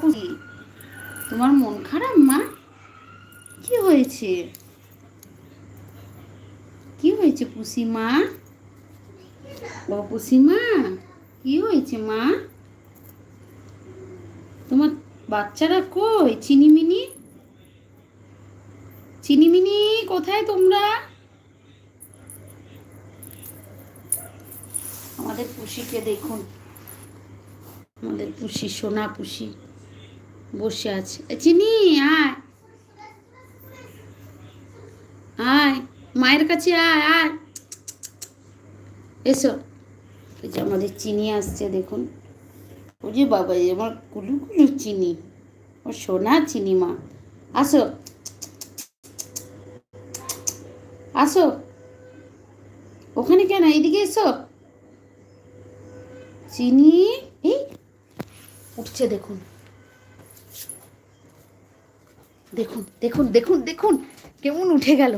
পুষি তোমার মন খারাপ, মা? কি হয়েছে? কি হয়েছে পুষি মা ও পুষি মা কি হয়েছে, মা? তোমার বাচ্চারা কই? চিনিমিনি? চিনিমিনি, কোথায় তোমরা? আমাদের পুষিকে দেখুন। আমাদের পুষি, সোনা পুষি বসে আছে। চিনি, আয়। আয়, মায়ের কাছে আয় আয়। এসো। এই যে আমাদের চিনি আসছে, দেখুন। ও যে বাবা আমার কুলু কুলু চিনি ও সোনা চিনি, মা। আসো। আসো। ওখানে কেন? এইদিকে এসো। চিনি উঠছে দেখুন। দেখুন দেখুন দেখুন দেখুন কেমন উঠে গেল।